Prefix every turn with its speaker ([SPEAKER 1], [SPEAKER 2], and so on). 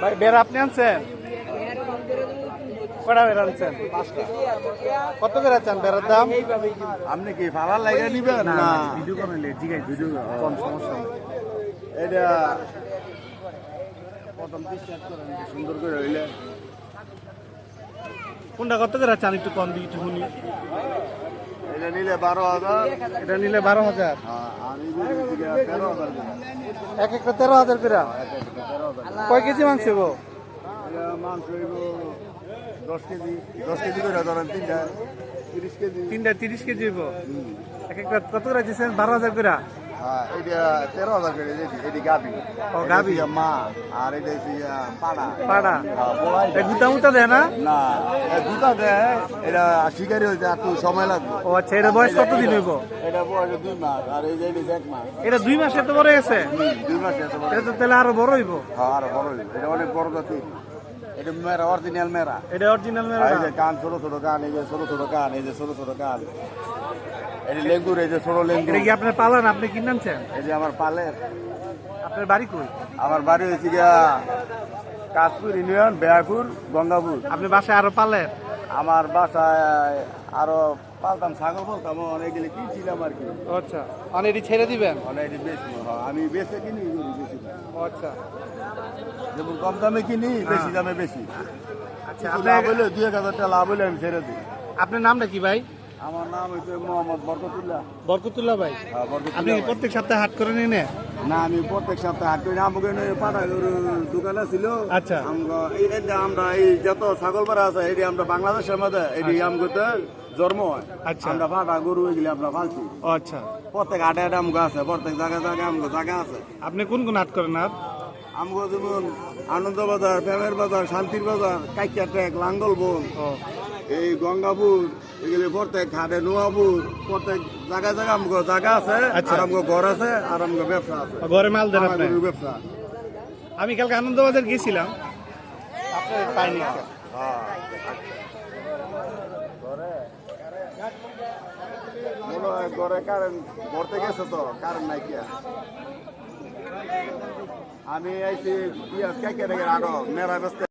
[SPEAKER 1] ভাই বেড়া আপনি আনছেন? কটা বেড়া আনছেন? কত করে আছেন বেড়ার দাম?
[SPEAKER 2] আপনি কি ভাড়া লাগে নিবেন? না
[SPEAKER 1] ভিডিও কমেন্টে জিগাই ভিডিও কম সমস্যা।
[SPEAKER 2] এটা প্রথম সুন্দর করে হইলে।
[SPEAKER 1] কোনটা কত করে আছেন একটু কম দিই একটু শুনি।
[SPEAKER 2] এটা নিলে বারো হাজার।
[SPEAKER 1] এটা নিলে বারো হাজার।
[SPEAKER 2] আর এই যে দিকে তেরো হাজার
[SPEAKER 1] এক একটা তেরো হাজার
[SPEAKER 2] পেরা হাজার
[SPEAKER 1] কয় কেজি মাংস গো
[SPEAKER 2] মাংস দশ কেজি। দশ কেজি করে ধরেন তিনটা তিরিশ কেজি।
[SPEAKER 1] তিনটা তিরিশ কেজি এক একটা কত করে দিচ্ছেন? বারো হাজার করে।
[SPEAKER 2] হ্যাঁ এটা তেরো হাজার করে এটি
[SPEAKER 1] ও, গাভী।
[SPEAKER 2] মা আর এটা পাড়া
[SPEAKER 1] গুতা মুতা দেয় না
[SPEAKER 2] না দুটা দেয় এটা শিকারি হইতে একটু সময় লাগবে
[SPEAKER 1] ও আচ্ছা এটা বয়স কত দিন হইব
[SPEAKER 2] এটা বয়স দুই মাস আর এই যে এটা এক মাস
[SPEAKER 1] এটা দুই মাস এত বড় গেছে
[SPEAKER 2] দুই মাস এত
[SPEAKER 1] এটা তো তাহলে আরও বড় হইব
[SPEAKER 2] হ্যাঁ, আরও বড় হইবে। এটা অনেক বড় জাতি এটা মেরা অরিজিনাল মেরা
[SPEAKER 1] এটা অরিজিনাল
[SPEAKER 2] মেরা এই যে কান ছোট ছোট কান এই যে ছোট ছোট কান এই যে ছোট ছোট কান। যে লেঙ্গুর এই যে ছোট লেঙ্গুর।
[SPEAKER 1] এটা কি আপনার পালান? আপনি কি নামছেন?
[SPEAKER 2] এই যে আমার পালের।
[SPEAKER 1] আপনার বাড়ি কই?
[SPEAKER 2] আমার বাড়ি হয়েছে গিয়া কাশপুর ইউনিয়ন বেয়াকুর গঙ্গাপুর।
[SPEAKER 1] আপনি বাসায় আরও পালেন
[SPEAKER 2] আমার বাসায় আরও পালতাম ছাগল বলতাম অনেকগুলি কিনছিলাম আর কি।
[SPEAKER 1] আচ্ছা মানে এটি ছেড়ে দিবেন?
[SPEAKER 2] অনেক বেশি হ্যাঁ, আমি বেশি কিনি বেশি
[SPEAKER 1] আচ্ছা।
[SPEAKER 2] যেমন কম দামে কিনি বেশি দামে বেশি।
[SPEAKER 1] আচ্ছা
[SPEAKER 2] কিছু লাভ
[SPEAKER 1] আপনার
[SPEAKER 2] হলে দুই এক হাজার টাকা লাভ হলে আমি ছেড়ে দিই।
[SPEAKER 1] আপনার নামটা কি ভাই?
[SPEAKER 2] আমার নাম হচ্ছে মোহাম্মদ বরকতুল্লাহ।
[SPEAKER 1] বরকতুল্লাহ ভাই।
[SPEAKER 2] হ্যাঁ,
[SPEAKER 1] আপনি প্রত্যেক সপ্তাহে হাট করে নিয়ে
[SPEAKER 2] না আমি প্রত্যেক সপ্তাহে হাট করি। আমাকে দোকান ছিল
[SPEAKER 1] আচ্ছা।
[SPEAKER 2] আমগো এই এই আমরা এই যত ছাগল পাড়া আছে এটি আমরা বাংলাদেশের মধ্যে এটি আমগোতে জন্ম হয়।
[SPEAKER 1] আচ্ছা।
[SPEAKER 2] আমরা পাটা গরু এগুলি আমরা পালছি
[SPEAKER 1] ও আচ্ছা।
[SPEAKER 2] প্রত্যেক হাটে হাটে আমগো আছে প্রত্যেক জায়গায় জায়গায় আমগো জায়গা আছে।
[SPEAKER 1] আপনি কোন কোন হাট করেন আর
[SPEAKER 2] আমগো যেমন আনন্দ বাজার প্রেমের বাজার শান্তির বাজার কাইকিয়া ট্রেক লাঙ্গল বন এই গঙ্গাপুর এগুলি প্রত্যেক ঘাটে নোয়াপুর প্রত্যেক জায়গায় জায়গায় আমগো জায়গা আছে
[SPEAKER 1] আচ্ছা।
[SPEAKER 2] আর আমগো ঘর আছে আর আমগো ব্যবসা আছে।
[SPEAKER 1] ঘরে মাল দেন আপনি?
[SPEAKER 2] ব্যবসা।
[SPEAKER 1] আমি কালকে আনন্দবাজার গেছিলাম। আপনার পাইনি?
[SPEAKER 2] মনে হয় ঘরে কারেন্ট ভরতে গেছে তো কারেন্ট নাই কি। আমি আইছি কে কে আরও মেরা ব্যস্ত